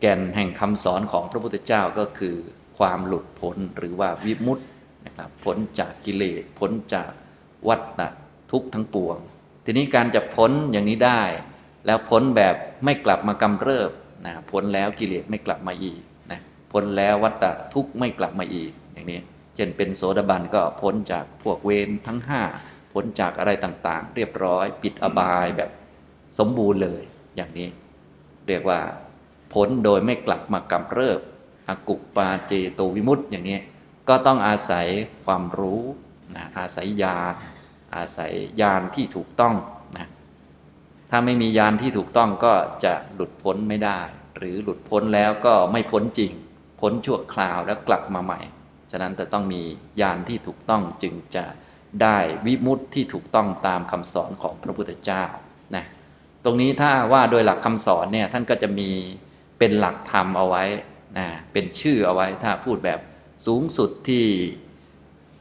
แก่นแห่งคำสอนของพระพุทธเจ้าก็คือความหลุดพ้นหรือว่าวิมุตตินะครับพ้นจากกิเลสพ้นจากวัฏฏะทุกทั้งปวง ทีนี้การจะพ้นอย่างนี้ได้ แล้วพ้นแบบไม่กลับมากำเริบนะพ้นแล้วกิเลสไม่กลับมาอีกนะพ้นแล้ววัฏฏะทุกไม่กลับมาอีกอย่างนี้เช่นเป็นโสดาบันก็พ้นจากพวกเวรทั้งห้าพ้นจากอะไรต่างๆ เรียบร้อย ปิดอบายแบบสมบูรณ์เลยอย่างนี้ เรียกว่า พ้นโดยไม่กลับมากำเริบอากุปปาเจโตวิมุตติอย่างนี้ก็ต้องอาศัยความรู้นะอาศัยญาณอาศัยญาณที่ถูกต้องนะถ้าไม่มีญาณที่ถูกต้องก็จะหลุดพ้นไม่ได้ หรือหลุดพ้นแล้วก็ไม่พ้นจริง พ้นชั่วคราวแล้วกลับมาใหม่ ฉะนั้นจะต้องมีญาณที่ถูกต้องจึงจะได้วิมุตติที่ถูกต้องตามคำสอนของพระพุทธเจ้านะตรงนี้ถ้าว่าโดยหลักคำสอนเนี่ยท่านก็จะมี เป็นหลักธรรมเอาไว้นะเป็นชื่อเอาไว้ถ้าพูดแบบสูงสุดที่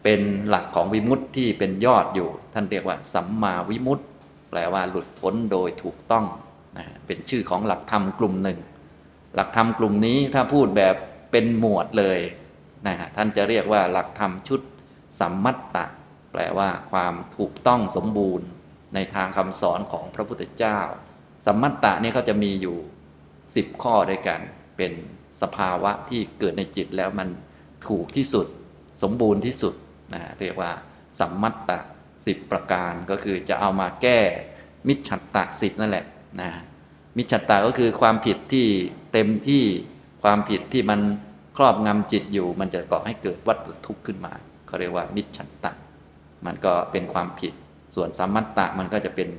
เป็นหลักของวิมุตติที่เป็นยอดอยู่ ท่านเรียกว่า สัมมาวิมุตติ แปลว่าหลุดพ้นโดยถูกต้องนะเป็นชื่อของหลักธรรมกลุ่มหนึ่ง หลักธรรมกลุ่มนี้ถ้าพูดแบบเป็นหมวดเลยนะฮะท่านจะเรียกว่าหลักธรรมชุดสัมมัตตะแปลว่าความถูกต้องสมบูรณ์ในทางคำสอนของพระพุทธเจ้า สัมมัตตะนี่เขาจะมีอยู่ 10 ข้อด้วยกัน เป็นสภาวะที่เกิดในจิตแล้วมันถูกที่สุด สมบูรณ์ที่สุดนะเรียกว่า สัมมัตตะสิบประการก็คือจะเอามาแก้มิจฉัตตะสิบนั่นแหละนะมิจฉัตตะก็คือความผิดที่เต็มที่ความผิดที่มันครอบงำจิตอยู่ มันจะก่อให้เกิดวัตถุทุกข์ขึ้นมาเขาเรียกว่ามิจฉัตตะ มันก็เป็นความผิด ส่วนสัมมัตตะมันก็จะเป็น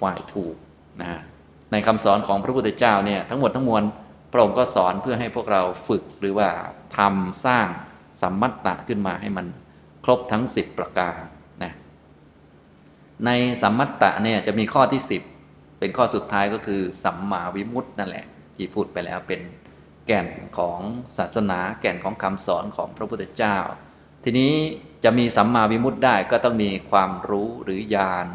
ฝ่ายถูกนะ ในคำสอนของพระพุทธเจ้าเนี่ยทั้งหมดทั้งมวลพระองค์ก็สอนเพื่อให้พวกเราฝึกหรือว่าทำสร้างสัมมัตตะขึ้นมาให้มันครบทั้ง 10 ประการนะในสัมมัตตะเนี่ยจะมีข้อที่ 10 เป็นข้อสุดท้ายก็คือ สัมมาวิมุตตินั่นแหละ ที่พูดไปแล้วเป็นแก่นของศาสนา แก่นของคำสอนของพระพุทธเจ้า ทีนี้จะมีสัมมาวิมุตตได้ก็ต้องมีความรู้หรือญาณ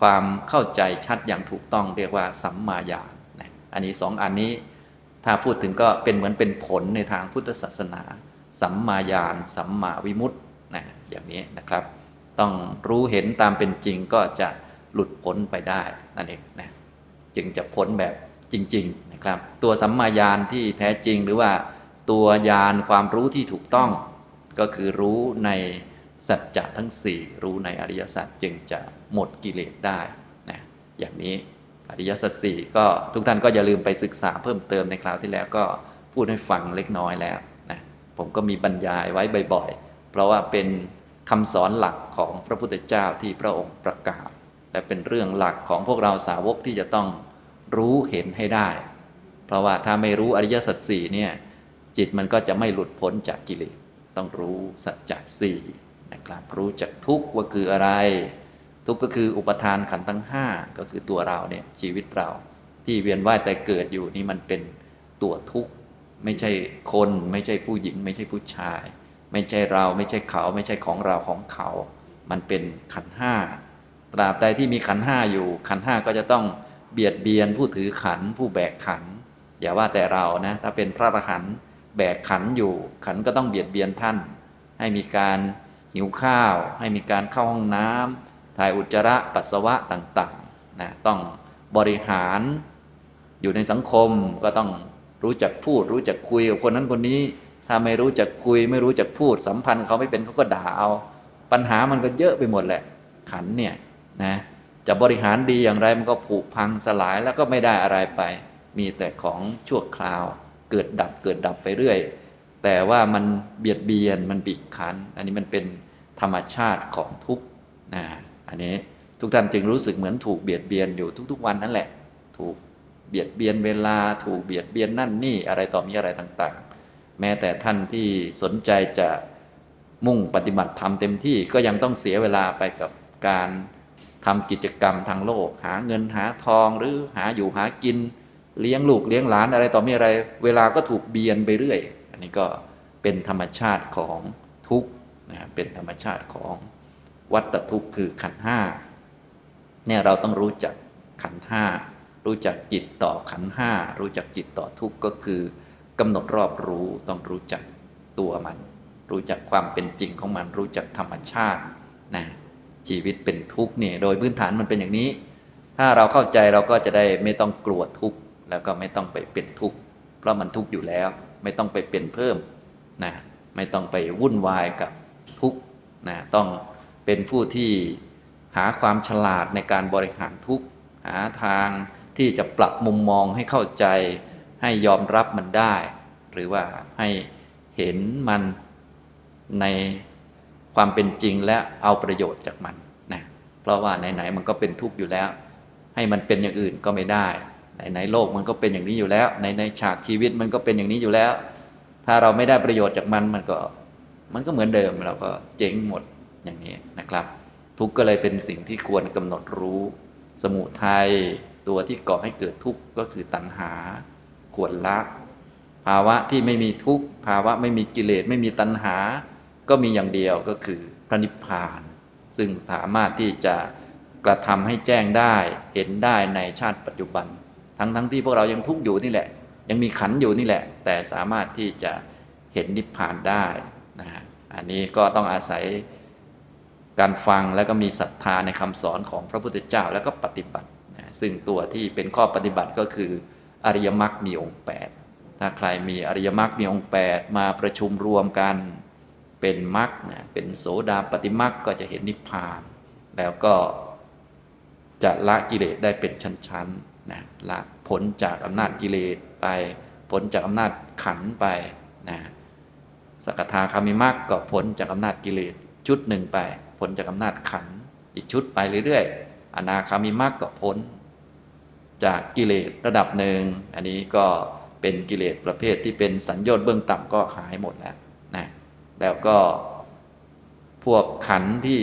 ความเข้าใจชัดอย่างถูกต้องเรียกว่าสัมมาญาณนะอันนี้สองอันนี้ถ้าพูดถึงก็เป็นเหมือนเป็นผลในทางพุทธศาสนา สัมมาญาณสัมมาวิมุตตินะอย่างนี้นะครับ ต้องรู้เห็นตามเป็นจริงก็จะหลุดพ้นไปได้นั่นเองนะจึงจะพ้นแบบจริง ๆนะครับ ตัวสัมมาญาณที่แท้จริงหรือว่า ตัวญาณความรู้ที่ถูกต้อง ก็คือรู้ใน สัจจะทั้ง 4 รู้ในอริยสัจจึงจะหมดกิเลสได้นะอย่างนี้อริยสัจสี่ก็ทุกท่านก็อย่าลืมไปศึกษาเพิ่มเติมในคราวที่แล้วก็พูดให้ฟังเล็กน้อยแล้วนะผมก็มีบรรยายไว้บ่อยๆ เพราะว่าเป็นคำสอนหลักของพระพุทธเจ้าที่พระองค์ประกาศ และเป็นเรื่องหลักของพวกเราสาวกที่จะต้องรู้เห็นให้ได้ เพราะว่าถ้าไม่รู้อริยสัจสี่เนี่ยจิตมันก็จะไม่หลุดพ้นจากกิเลสต้องรู้สัจจะสี่ นะครับรู้จักทุกข์ว่าคืออะไร ทุกข์ก็คืออุปทานขันธ์ทั้ง 5 ก็คือตัวเราเนี่ยชีวิตเรา ที่เวียนว่ายแต่เกิดอยู่นี่มันเป็นตัวทุกข์ไม่ใช่คนไม่ใช่ผู้หญิง ไม่ใช่ผู้ชาย ไม่ใช่เราไม่ใช่เขา ไม่ใช่ของเราของเขา มันเป็นขันห้าตราบใดที่มีขันห้าอยู่ ขันห้าก็จะต้องเบียดเบียนผู้ถือขันผู้แบกขัน อย่าว่าแต่เรานะถ้าเป็นพระอรหันต์แบกขันอยู่ ขันก็ต้องเบียดเบียนท่าน ให้มีการ หิวข้าว ให้มีการเข้าห้องน้ำถ่ายอุจจาระปัสสาวะต่างๆนะต้องบริหารอยู่ในสังคมก็ต้องรู้จักพูด รู้จักคุยกับคนนั้นคนนี้ ถ้าไม่รู้จักคุย ไม่รู้จักพูดสัมพันธ์เขาไม่เป็นเขาก็ด่าเอา ปัญหามันก็เยอะไปหมดแหละ ขันเนี่ยนะจะบริหารดีอย่างไรมันก็ผุพังสลายแล้วก็ไม่ได้อะไรไป มีแต่ของชั่วคราว เกิดดับเกิดดับไปเรื่อย แต่ว่ามันเบียดเบียนมันบีบคั้น อันนี้มันเป็น ธรรมชาติของทุกข์นะอันนี้ทุกท่านจึงรู้สึกเหมือนถูกเบียดเบียนอยู่ทุก ๆ วันนั่นแหละ ถูกเบียดเบียนเวลาถูกเบียดเบียนนั่นนี่อะไรต่อมีอะไรต่างๆ แม้แต่ท่านที่สนใจจะมุ่งปฏิบัติธรรมเต็มที่ก็ยังต้องเสียเวลาไปกับการทำกิจกรรมทางโลก หาเงินหาทองหรือหาอยู่หากิน เลี้ยงลูกเลี้ยงหลานอะไรต่อมีอะไร เวลาก็ถูกเบียนไปเรื่อย อันนี้ก็เป็นธรรมชาติของทุกข นะเป็นธรรมชาติของวัฏทุกข์คือขันธ์ห้าเนี่ยเราต้องรู้จักขันธ์ห้ารู้จักจิตต่อขันธ์ห้ารู้จักจิตต่อทุกข์ก็คือกำหนดรอบรู้ต้องรู้จักตัวมัน รู้จักความเป็นจริงของมัน รู้จักธรรมชาตินะชีวิตเป็นทุกข์เนี่ยโดยพื้นฐานมันเป็นอย่างนี้ ถ้าเราเข้าใจเราก็จะได้ไม่ต้องกลัวทุกข์แล้วก็ไม่ต้องไปเป็นทุกข์เพราะมันทุกข์อยู่แล้ว ไม่ต้องไปเป็นเพิ่มนะไม่ต้องไปวุ่นวายกับ ทุกข์นะต้องเป็นผู้ที่หาความฉลาดในการบริหารทุกข์หาทางที่จะปรับมุมมองให้เข้าใจ ให้ยอมรับมันได้ หรือว่าให้เห็นมันในความเป็นจริงและเอาประโยชน์จากมันนะเพราะว่าไหนๆมันก็เป็นทุกข์อยู่แล้ว ให้มันเป็นอย่างอื่นก็ไม่ได้ไหนๆโลกมันก็เป็นอย่างนี้อยู่แล้วในในฉากชีวิตมันก็เป็นอย่างนี้อยู่แล้ว ถ้าเราไม่ได้ประโยชน์จากมันมันก็ มันก็เหมือนเดิมเราก็เจ๊งหมดอย่างนี้นะครับ ทุกข์ก็เลยเป็นสิ่งที่ควรกำหนดรู้ สมุทัยตัวที่ก่อให้เกิดทุกข์ก็คือตัณหาควรละภาวะที่ไม่มีทุกข์ภาวะไม่มีกิเลสไม่มีตัณหา ก็มีอย่างเดียวก็คือพระนิพพาน ซึ่งสามารถที่จะกระทำให้แจ้งได้เห็นได้ในชาติปัจจุบัน ทั้งทั้งที่พวกเรายังทุกข์อยู่นี่แหละ ยังมีขันอยู่นี่แหละ แต่สามารถที่จะเห็นนิพพานได้ นะฮะอันนี้ก็ต้องอาศัยการฟังแล้วก็มีศรัทธาในคำสอนของพระพุทธเจ้าแล้วก็ปฏิบัตินะซึ่งตัวที่เป็นข้อปฏิบัติก็คืออริยมรรคมีองค์ 8 ถ้าใครมีอริยมรรคมีองค์ 8 มาประชุมรวมกันเป็นมรรคนะเป็นโสดาปฏิมรรคก็จะเห็นนิพพาน แล้วก็จะละกิเลสได้เป็นชั้นๆนะละพ้นจากอำนาจกิเลสไปพ้นจากอำนาจขันไปนะ สกทาคามิมรรคก็พ้นจากอำนาจกิเลสชุดหนึ่งไปพ้นจากอำนาจขัน อีกชุดไปเรื่อยๆ อนาคามิมรรคก็พ้น จากกิเลสระดับหนึ่ง อันนี้ก็เป็นกิเลสประเภทที่เป็นสัญญาณเบื้องต่ำก็หายหมดแล้วนะแล้วก็พวกขันที่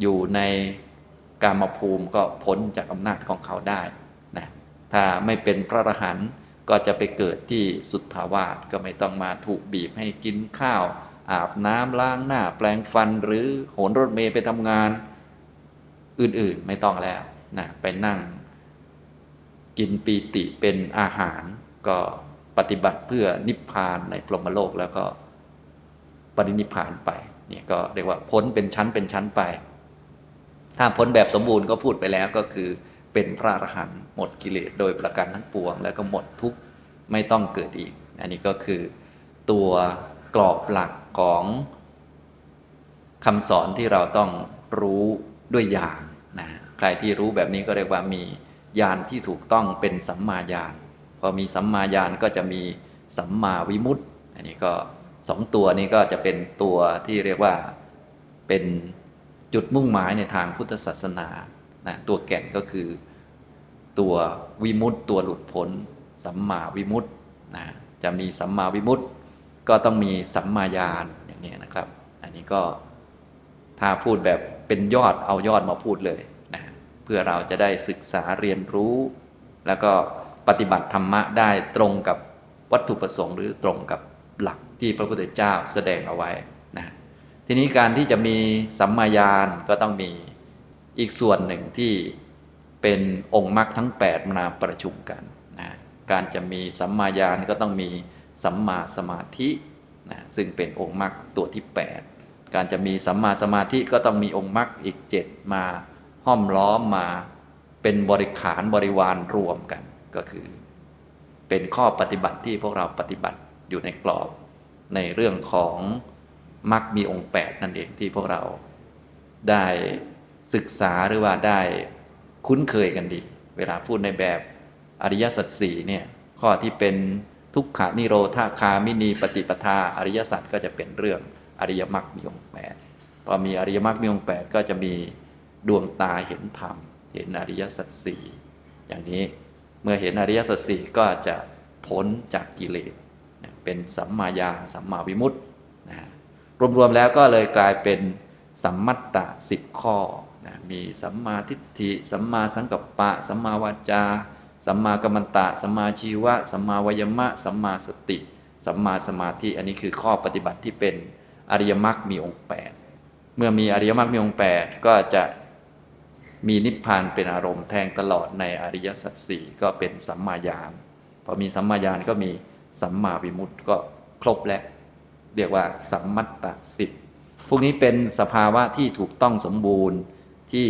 อยู่ในกามภูมิก็พ้นจากอำนาจของเขาได้นะถ้าไม่เป็นพระอรหันต์ ก็จะไปเกิดที่สุทธาวาสก็ไม่ต้องมาถูกบีบให้กินข้าว อาบน้ำล้างหน้าแปลงฟันหรือโหนรถเมย์ไปทำงาน อื่นๆไม่ต้องแล้วนะไปนั่ง กินปีติเป็นอาหาร ก็ปฏิบัติเพื่อนิพพานในพรหมโลกแล้วก็ปรินิพพานไปเนี่ยก็เรียกว่าพ้นเป็นชั้นเป็นชั้นไป ถ้าพ้นแบบสมบูรณ์ก็พูดไปแล้วก็คือ เป็นพระอรหันต์หมดกิเลสโดยประการทั้งปวง แล้วก็หมดทุกข์ไม่ต้องเกิดอีก อันนี้ก็คือตัวกรอบหลักของคำสอนที่เราต้องรู้ด้วยญาณนะใครที่รู้แบบนี้ก็เรียกว่ามีญาณที่ถูกต้องเป็นสัมมาญาณพอมีสัมมาญาณก็จะมีสัมมาวิมุตติอันนี้ก็สองตัวนี้ก็จะเป็นตัวที่เรียกว่าเป็นจุดมุ่งหมายในทางพุทธศาสนา นะตัวแก่นก็คือตัววิมุตติตัวหลุดพ้นสัมมาวิมุตตินะจะมีสัมมาวิมุตติก็ต้องมีสัมมาญาณอย่างนี้นะครับ อันนี้ก็ถ้าพูดแบบเป็นยอดเอายอดมาพูดเลยนะเพื่อเราจะได้ศึกษาเรียนรู้ แล้วก็ปฏิบัติธรรมะได้ตรงกับวัตถุประสงค์ หรือตรงกับหลักที่พระพุทธเจ้าแสดงเอาไว้นะทีนี้การที่จะมีสัมมาญาณก็ต้องมี อีกส่วนหนึ่งที่เป็นองค์มรรคทั้ง 8 มาประชุมกันนะการจะมีสัมมาญาณก็ต้องมีสัมมาสมาธินะซึ่งเป็นองค์มรรคตัวที่ 8 การจะมีสัมมาสมาธิก็ต้องมีองค์มรรคอีก 7 มาห้อมล้อมมาเป็นบริขารบริวารรวมกันก็คือ เป็นข้อปฏิบัติที่พวกเราปฏิบัติอยู่ในกรอบในเรื่องของมรรคมีองค์ 8 นั่นเองที่พวกเราได้ ศึกษาหรือว่าได้คุ้นเคยกันดี เวลาพูดในแบบอริยสัจสี่เนี่ยข้อที่เป็นทุกขานิโรธาคามินีปฏิปทาอริยสัจก็จะเป็นเรื่องอริยมรรคมีองค์แปดพอมีอริยมรรคมีองค์แปดก็จะมีดวงตาเห็นธรรม เห็นอริยสัจสี่อย่างนี้เมื่อเห็นอริยสัจสี่ก็จะพ้นจากกิเลสเป็นสัมมาญาณสัมมาวิมุตตินะรวมๆแล้วก็เลยกลายเป็นสัมมัตตะสิบข้อ นะมีสัมมาทิฏฐิ สัมมาสังกัปปะ สัมมาวาจา สัมมากัมมันตะ สัมมาชีวะ สัมมาวายมะ สัมมาสติ สัมมาสมาธิ อันนี้คือข้อปฏิบัติที่เป็นอริยมรรคมีองค์ 8 เมื่อมีอริยมรรคมีองค์ 8 ก็จะมีนิพพานเป็นอารมณ์แทงตลอดในอริยสัจสี่ก็เป็นสัมมาญาณพอมีสัมมาญาณก็มีสัมมาวิมุตติก็ครบแล้วเรียกว่าสัมมัตตสิบพวกนี้เป็นสภาวะที่ถูกต้องสมบูรณ์ ที่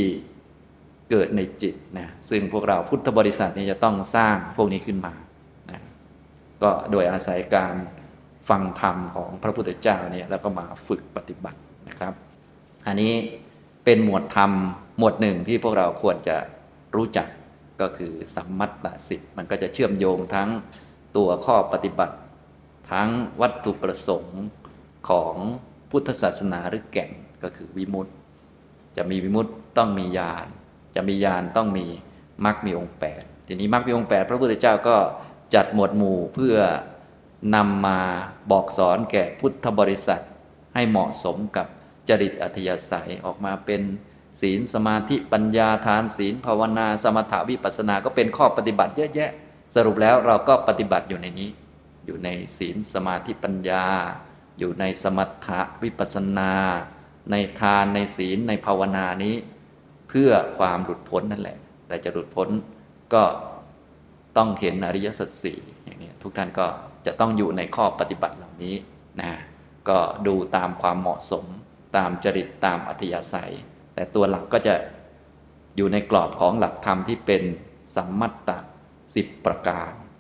เกิดในจิตนะซึ่งพวกเราพุทธบริษัทนี่จะต้องสร้างพวกนี้ขึ้นมานะก็โดยอาศัยการฟังธรรมของพระพุทธเจ้าเนี่ยแล้วก็มาฝึกปฏิบัตินะครับ อันนี้เป็นหมวดธรรมหมวดหนึ่งที่พวกเราควรจะรู้จักก็คือสัมมัตตสิบมันก็จะเชื่อมโยงทั้งตัวข้อปฏิบัติ ทั้งวัตถุประสงค์ของพุทธศาสนาหรือแก่นก็คือวิมุตติ จะมีวิมุตติต้องมีญาณจะมีญาณต้องมีมรรคมีองค์แปดทีนี้มรรคมีองค์แปดพระพุทธเจ้าก็จัดหมวดหมู่เพื่อนำมาบอกสอนแก่พุทธบริษัท ให้เหมาะสมกับจริตอัธยาศัยออกมาเป็นศีลสมาธิปัญญาทานศีลภาวนา สมถาวิปัสสนาก็เป็นข้อปฏิบัติเยอะแยะ สรุปแล้วเราก็ปฏิบัติอยู่ในนี้ อยู่ในศีลสมาธิปัญญา อยู่ในสมถะวิปัสสนา ในทานในศีลในภาวนานี้ เพื่อความหลุดพ้นนั่นแหละ แต่จะหลุดพ้นก็ต้องเห็นอริยสัจสี่อย่างนี้ทุกท่านก็จะต้องอยู่ในข้อปฏิบัติเหล่านี้นะก็ดูตามความเหมาะสม ตามจริตตามอัธยาศัย แต่ตัวหลักก็จะอยู่ในกรอบของหลักธรรมที่เป็นสัมมัตตสิบประการ